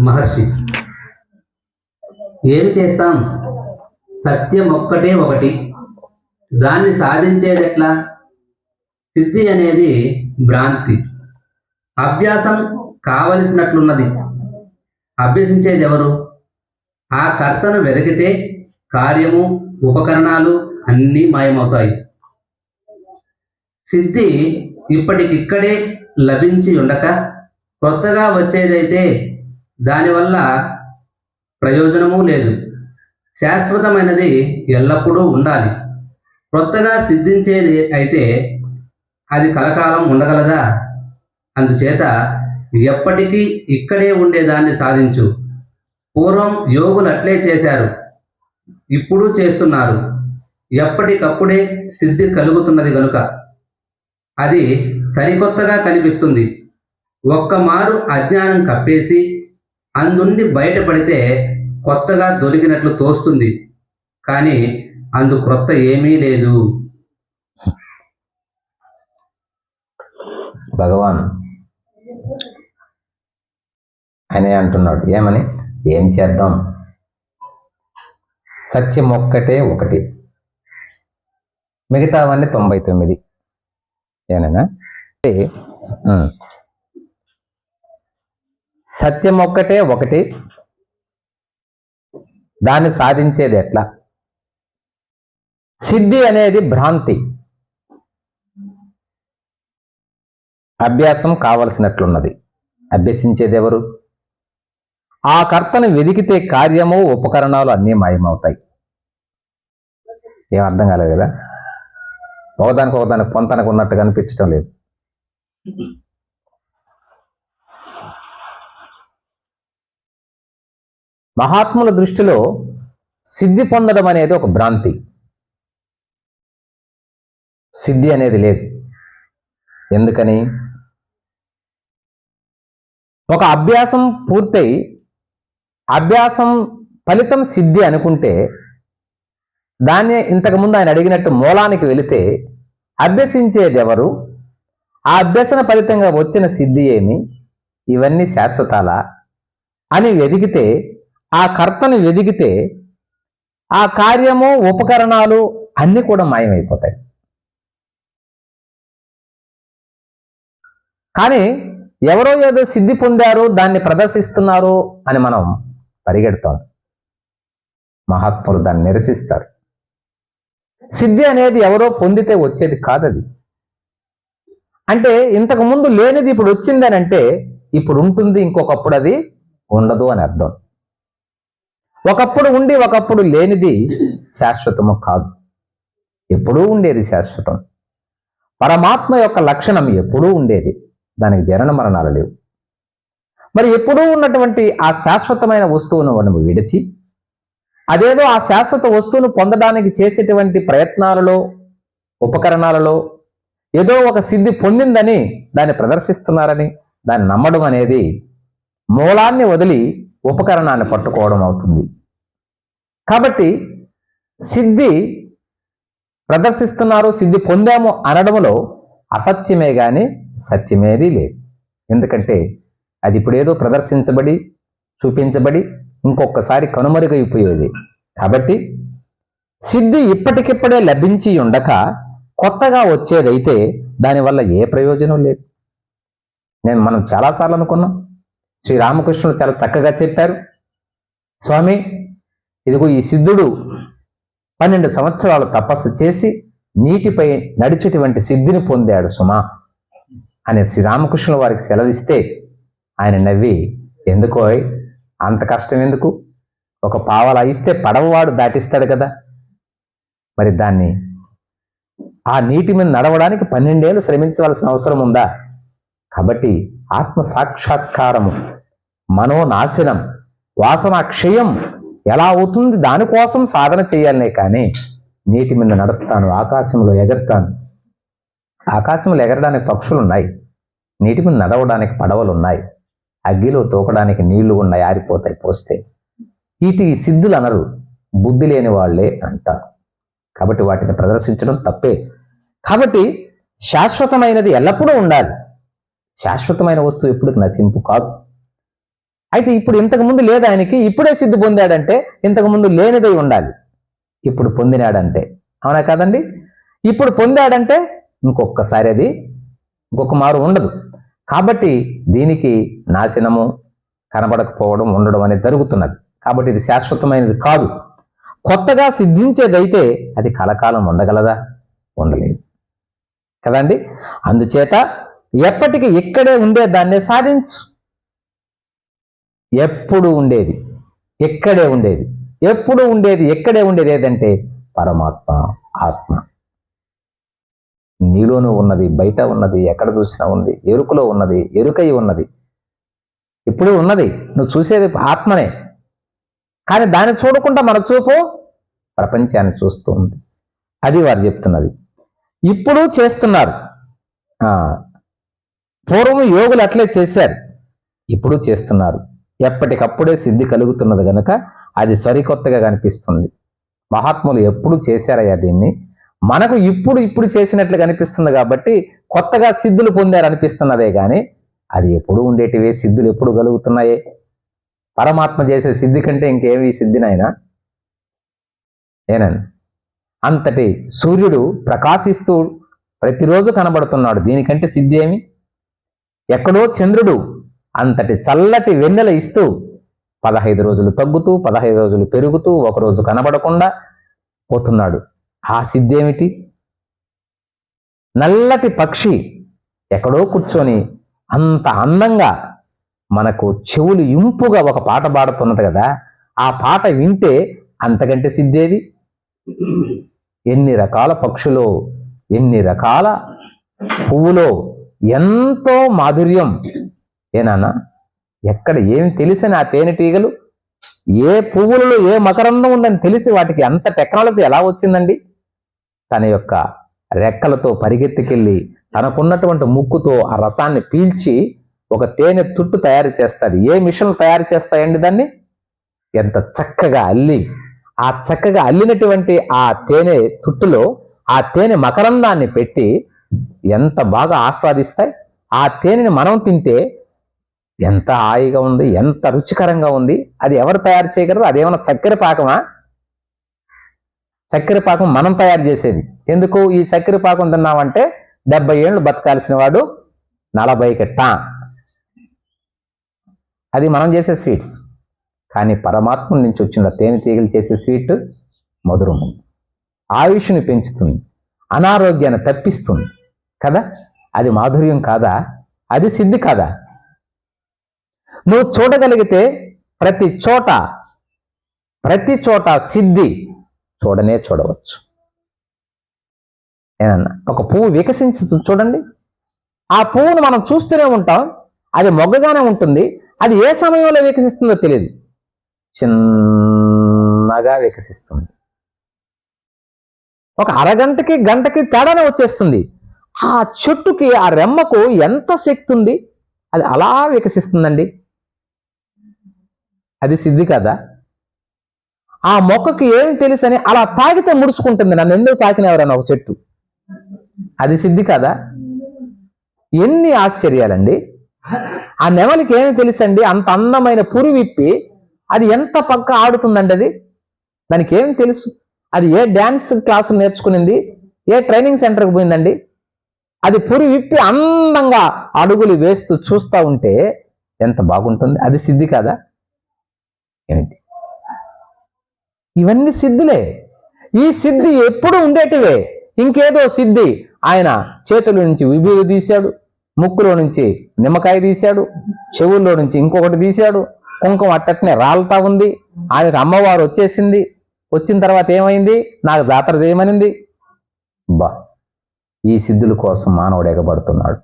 మహర్షి. ఏం చేస్తాం? సత్యం ఒక్కటే ఒకటి. దాన్ని సాధించేది ఎట్లా? సిద్ధి అనేది భ్రాంతి. అభ్యాసం కావలసినట్లున్నది. అభ్యసించేది ఎవరు? ఆ కర్తను వెతికితే కార్యము ఉపకరణాలు అన్నీ మాయమవుతాయి. సిద్ధి ఇప్పటికిక్కడే లభించి ఉండక కొత్తగా వచ్చేదైతే దానివల్ల ప్రయోజనము లేదు. శాశ్వతమైనది ఎల్లప్పుడూ ఉండాలి. కొత్తగా సిద్ధించేది అయితే అది కలకాలం ఉండగలదా? అందుచేత ఎప్పటికీ ఇక్కడే ఉండేదాన్ని సాధించు. పూర్వం యోగులు అట్లే చేశారు. ఇప్పుడు చేస్తున్నారు. ఎప్పటికప్పుడే సిద్ధి కలుగుతున్నది గనుక. అది సరికొత్తగా కనిపిస్తుంది. ఒక్క మారు అజ్ఞానం కప్పేసి అందుండి బయటపడితే కొత్తగా దొరికినట్లు తోస్తుంది. కానీ అందు క్రొత్త ఏమీ లేదు. భగవాన్ అని అంటున్నాడు. ఏమని? ఏం చేద్దాం? సత్యం ఒక్కటే ఒకటి. మిగతావన్నీ తొంభై తొమ్మిది. ఏనైనా సత్యం ఒక్కటే ఒకటి. దాన్ని సాధించేది ఎట్లా? సిద్ధి అనేది భ్రాంతి. అభ్యాసం కావలసినట్లున్నది. అభ్యసించేది ఎవరు? ఆ కర్తను వెదికితే కార్యము ఉపకరణాలు అన్నీ మాయమవుతాయి. ఏం అర్థం కాలేదు కదా? ఒకదానికి ఒకదానికి పొంతనకు ఉన్నట్టు కనిపించడం లేదు. మహాత్ముల దృష్టిలో సిద్ధి పొందడం అనేది ఒక భ్రాంతి. సిద్ధి అనేది లేదు. ఎందుకని? ఒక అభ్యాసం పూర్తయి అభ్యాసం ఫలితం సిద్ధి అనుకుంటే దాన్ని ఇంతకుముందు ఆయన అడిగినట్టు మూలానికి వెళితే అభ్యసించేది ఎవరు ఆ అభ్యసన ఫలితంగా వచ్చిన సిద్ధి ఏమి? ఇవన్నీ శాశ్వతాల? అని వెదిగితే ఆ కర్తను వెదిగితే ఆ కార్యము ఉపకరణాలు అన్నీ కూడా మాయమైపోతాయి. కానీ ఎవరో ఏదో సిద్ధి పొందారు దాన్ని ప్రదర్శిస్తున్నారు అని మనం పరిగెడతాం. మహాత్ములు దాన్ని నిరసిస్తారు. సిద్ధి అనేది ఎవరో పొందితే వచ్చేది కాదది. అంటే ఇంతకు ముందు లేనిది ఇప్పుడు వచ్చిందని అంటే ఇప్పుడు ఉంటుంది ఇంకొకప్పుడు అది ఉండదు అని అర్థం. ఒకప్పుడు ఉండి ఒకప్పుడు లేనిది శాశ్వతము కాదు. ఎప్పుడూ ఉండేది శాశ్వతం. పరమాత్మ యొక్క లక్షణం ఎప్పుడూ ఉండేది. దానికి జనన మరణాలు లేవు. మరి ఎప్పుడూ ఉన్నటువంటి ఆ శాశ్వతమైన వస్తువును మనం విడిచి అదేదో ఆ శాశ్వత వస్తువును పొందడానికి చేసేటువంటి ప్రయత్నాలలో ఉపకరణాలలో ఏదో ఒక సిద్ధి పొందిందని దాన్ని ప్రదర్శిస్తున్నారని దాన్ని నమ్మడం అనేది మూలాన్ని వదిలి ఉపకరణాన్ని పట్టుకోవడం అవుతుంది. కాబట్టి సిద్ధి ప్రదర్శిస్తున్నారు సిద్ధి పొందాము అనడంలో అసత్యమే గాని సత్యమేది లేదు. ఎందుకంటే అది ఇప్పుడేదో ప్రదర్శించబడి చూపించబడి ఇంకొకసారి కనుమరుగైపోయేది. కాబట్టి సిద్ధి ఇప్పటికిప్పుడే లభించి ఉండక కొత్తగా వచ్చేదైతే దానివల్ల ఏ ప్రయోజనం లేదు. నేను మనం చాలాసార్లు అనుకున్నాం శ్రీరామకృష్ణుడు చాలా చక్కగా చెప్పారు. స్వామి ఇదిగో ఈ సిద్ధుడు పన్నెండు సంవత్సరాలు తపస్సు చేసి నీటిపై నడిచేటువంటి సిద్ధిని పొందాడు సుమా అని శ్రీరామకృష్ణుల వారికి సెలవిస్తే ఆయన నవ్వి ఎందుకో అంత కష్టం ఎందుకు? ఒక పావలా ఇస్తే పడవవాడు దాటిస్తాడు కదా. మరి దాన్ని ఆ నీటి మీద నడవడానికి పన్నెండేళ్ళు శ్రమించవలసిన అవసరం ఉందా? కాబట్టి ఆత్మ సాక్షాత్కారము మనోనాశనం వాసన క్షయం ఎలా అవుతుంది? దానికోసం సాధన చేయాలనే కానీ నీటి మీద నడుస్తాను ఆకాశంలో ఎగరుతాను. ఆకాశంలో ఎగరడానికి పక్షులు ఉన్నాయి నీటి మీద నడవడానికి పడవలు ఉన్నాయి అగ్గిలో తోకడానికి నీళ్ళు ఉన్నాయి ఆరిపోతాయి పోస్తే. వీటి సిద్ధులు అనరు బుద్ధి లేని వాళ్ళే అంటారు. కాబట్టి వాటిని ప్రదర్శించడం తప్పే. కాబట్టి శాశ్వతమైనది ఎల్లప్పుడూ ఉండాలి. శాశ్వతమైన వస్తువు ఎప్పుడు నశింపు కాదు. అయితే ఇప్పుడు ఇంతకుముందు లేదు ఆయనకి ఇప్పుడే సిద్ధి పొందాడంటే ఇంతకు ముందు లేనిదై ఉండాలి. ఇప్పుడు పొందినాడంటే. అవునా కాదండి? ఇప్పుడు పొందాడంటే ఇంకొకసారి అది ఇంకొక మారు ఉండదు. కాబట్టి దీనికి నాశనము కనబడకపోవడం ఉండడం అనేది జరుగుతున్నది. కాబట్టి ఇది శాశ్వతమైనది కాదు. కొత్తగా సిద్ధించేదైతే అది కలకాలం ఉండగలదా? ఉండలేదు. కదండి? అందుచేత ఎప్పటికి ఇక్కడే ఉండే దాన్నే సాధించు. ఎప్పుడు ఉండేది? ఎక్కడే ఉండేది. ఎప్పుడు ఉండేది? ఎక్కడే ఉండేది ఏదంటే పరమాత్మ ఆత్మ. నీలోనూ ఉన్నది బయట ఉన్నది ఎక్కడ చూసినా ఉంది ఎరుకలో ఉన్నది ఎరుకై ఉన్నది. ఇప్పుడు ఉన్నది. నువ్వు చూసేది ఆత్మనే. కానీ దాన్ని చూడకుండా మన చూపు ప్రపంచాన్ని చూస్తూ ఉంది. అది వారు చెప్తున్నది. ఇప్పుడు చేస్తున్నారు. ఆ, పూర్వం యోగులు అట్లే చేశారు. ఇప్పుడు చేస్తున్నారు. ఎప్పటికప్పుడే సిద్ధి కలుగుతున్నది కనుక అది సరికొత్తగా కనిపిస్తుంది. మహాత్ములు ఎప్పుడు చేశారయ్యా దీన్ని? మనకు ఇప్పుడు ఇప్పుడు చేసినట్లు కనిపిస్తుంది కాబట్టి కొత్తగా సిద్ధులు పొందారు అనిపిస్తున్నదే కానీ అది ఎప్పుడు ఉండేటివే సిద్ధులు ఎప్పుడు కలుగుతున్నాయే? పరమాత్మ చేసే సిద్ధి కంటే ఇంకేమి సిద్ధినైనా ఏనండి. అంతటి సూర్యుడు ప్రకాశిస్తూ ప్రతిరోజు కనబడుతున్నాడు. దీనికంటే సిద్ధి ఏమి? ఎక్కడో చంద్రుడు అంతటి చల్లటి వెన్నెల ఇస్తూ పదహైదు రోజులు తగ్గుతూ పదహైదు రోజులు పెరుగుతూ ఒకరోజు కనబడకుండా పోతున్నాడు. ఆ సిద్ధేమిటి? నల్లటి పక్షి ఎక్కడో కూర్చొని అంత అందంగా మనకు చెవులు ఇంపుగా ఒక పాట పాడుతున్నది కదా ఆ పాట వింటే అంతకంటే సిద్ధేది ఎన్ని రకాల పక్షులో ఎన్ని రకాల పువ్వులో ఎంతో మాధుర్యం. ఏనానా ఎక్కడ ఏమి తెలిసిన ఆ తేనెటీగలు ఏ పువ్వులలో ఏ మకరందం ఉందని తెలిసి వాటికి అంత టెక్నాలజీ ఎలా వచ్చిందండి? తన యొక్క రెక్కలతో పరిగెత్తుకెళ్ళి తనకున్నటువంటి ముక్కుతో ఆ రసాన్ని పీల్చి ఒక తేనె తుట్టు తయారు చేస్తుంది. ఏ మిషన్లు తయారు చేస్తాయండి దాన్ని? ఎంత చక్కగా అల్లి ఆ చక్కగా అల్లినటువంటి ఆ తేనె తుట్టులో ఆ తేనె మకరందాన్ని పెట్టి ఎంత బాగా ఆస్వాదిస్తాయి ఆ తేనెని మనం తింటే ఎంత హాయిగా ఉంది ఎంత రుచికరంగా ఉంది అది ఎవరు తయారు చేయగలరు అదేమన్నా చక్కెర పాకమా? చక్కెర పాకం మనం తయారు చేసేది. ఎందుకు ఈ చక్కెర పాకం తిన్నామంటే డెబ్బై ఏళ్ళు బతకాల్సిన వాడు నలభైకి టా అది మనం చేసే స్వీట్స్. కానీ పరమాత్మ నుంచి వచ్చిన తేనెటీగలు చేసే స్వీట్ మధురము. ఆయుష్ని పెంచుతుంది అనారోగ్యాన్ని తప్పిస్తుంది. కదా? అది మాధుర్యం కాదా? అది సిద్ధి కాదా? నువ్వు చూడగలిగితే ప్రతి చోట ప్రతి చోట సిద్ధి చూడనే చూడవచ్చు. ఏనన్నా ఒక పువ్వు వికసించు చూడండి. ఆ పువ్వును మనం చూస్తూనే ఉంటాం. అది మొగ్గగానే ఉంటుంది. అది ఏ సమయంలో వికసిస్తుందో తెలియదు. చిన్నగా వికసిస్తుంది. ఒక అరగంటకి గంటకి తేడానే వచ్చేస్తుంది. ఆ చెట్టుకి ఆ రెమ్మకు ఎంత శక్తి ఉంది? అది అలా వికసిస్తుందండి. అది సిద్ధి కదా? ఆ మొక్కకి ఏం తెలుసని అలా తాగితే ముడుచుకుంటుంది. నన్ను ఎందుకు తాకినవరని ఒక చెట్టు? అది సిద్ధి కదా? ఎన్ని ఆశ్చర్యాలండి. ఆ నెమలికి ఏమి తెలుసండి? అంత అందమైన పురి విప్పి అది ఎంత పక్క ఆడుతుందండి అది? దానికి ఏం తెలుసు? అది ఏ డ్యాన్స్ క్లాసులు నేర్చుకునింది? ఏ ట్రైనింగ్ సెంటర్కి పోయిందండి? అది పురి విప్పి అందంగా అడుగులు వేస్తూ చూస్తూ ఉంటే ఎంత బాగుంటుంది? అది సిద్ధి కదా? ఏమిటి? ఇవన్నీ సిద్ధులే. ఈ సిద్ధి ఎప్పుడు ఉండేటివే. ఇంకేదో సిద్ధి. ఆయన చేతుల నుంచి విభూది తీశాడు ముక్కులో నుంచి నిమ్మకాయ తీశాడు చెవుల్లో నుంచి ఇంకొకటి తీశాడు కుంకుమ అట్టట్నే రాలుతా ఉంది. ఆయనకు అమ్మవారు వచ్చేసింది. వచ్చిన తర్వాత ఏమైంది? నాకు జాతర చేయమనింది. బా. ఈ సిద్ధుల కోసం మానవుడు ఎగబడుతున్నాడు.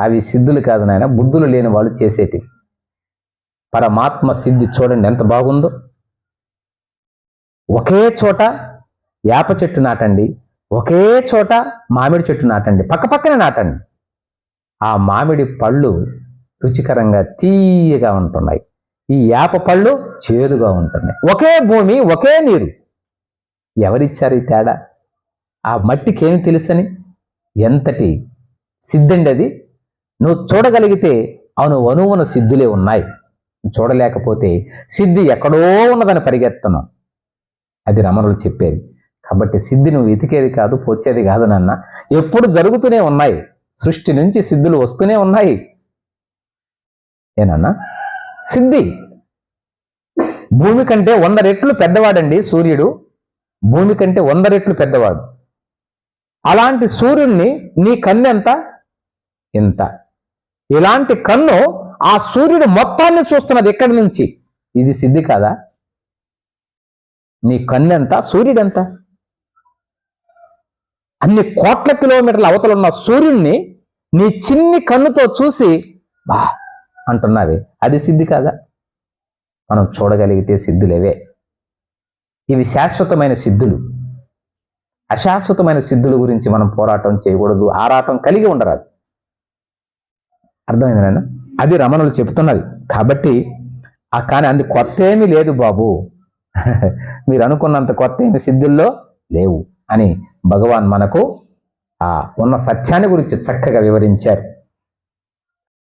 అవి సిద్ధులు కాదు నాయన బుద్ధులు లేని వాళ్ళు చేసేటివి పరమాత్మ సిద్ధి చూడండి ఎంత బాగుందో. ఒకే చోట వేప చెట్టు నాటండి ఒకే చోట మామిడి చెట్టు నాటండి పక్క పక్కనే నాటండి. ఆ మామిడి పళ్ళు రుచికరంగా తీయగా ఉంటున్నాయి. ఈ యాప పళ్ళు చేదుగా ఉంటున్నాయి. ఒకే భూమి ఒకే నీరు. ఎవరిచ్చారు ఈ తేడా? ఆ మట్టికి ఏమి తెలుసని? ఎంతటి సిద్ధండి అది నువ్వు చూడగలిగితే అవును వనువున సిద్ధులే ఉన్నాయి. చూడలేకపోతే సిద్ధి ఎక్కడో ఉన్నదని పరిగెత్తను. అది రమణులు చెప్పేది. కాబట్టి సిద్ధి నువ్వు వెతికేది కాదు పోచేది కాదు నాన్న. ఎప్పుడు జరుగుతూనే ఉన్నాయి. సృష్టి నుంచి సిద్ధులు వస్తూనే ఉన్నాయి. ఏనన్నా సిద్ధి! భూమి కంటే వంద రెట్లు పెద్దవాడండి సూర్యుడు. భూమి కంటే వంద రెట్లు పెద్దవాడు. అలాంటి సూర్యుణ్ణి నీ కన్ను ఎంత? ఇంత ఇలాంటి కన్ను ఆ సూర్యుడు మొత్తాన్ని చూస్తున్నది ఎక్కడి నుంచి? ఇది సిద్ధి కాదా? నీ కన్ను ఎంత? అన్ని కోట్ల కిలోమీటర్ల అవతల ఉన్న నీ చిన్ని కన్నుతో చూసి బా అంటున్నావి అది సిద్ధి కాదా? మనం చూడగలిగితే సిద్ధులేవే. ఇవి శాశ్వతమైన సిద్ధులు. అశాశ్వతమైన సిద్ధుల గురించి మనం పోరాటం చేయకూడదు ఆరాటం కలిగి ఉండరాదు. అర్థమైంది అది రమణులు చెబుతున్నది. కాబట్టి ఆ కానీ అందు కొత్త ఏమీ లేదు బాబు. మీరు అనుకున్నంత కొత్త ఏమి సిద్ధుల్లో లేవు అని భగవాన్ మనకు ఆ ఉన్న సత్యాన్ని గురించి చక్కగా వివరించారు.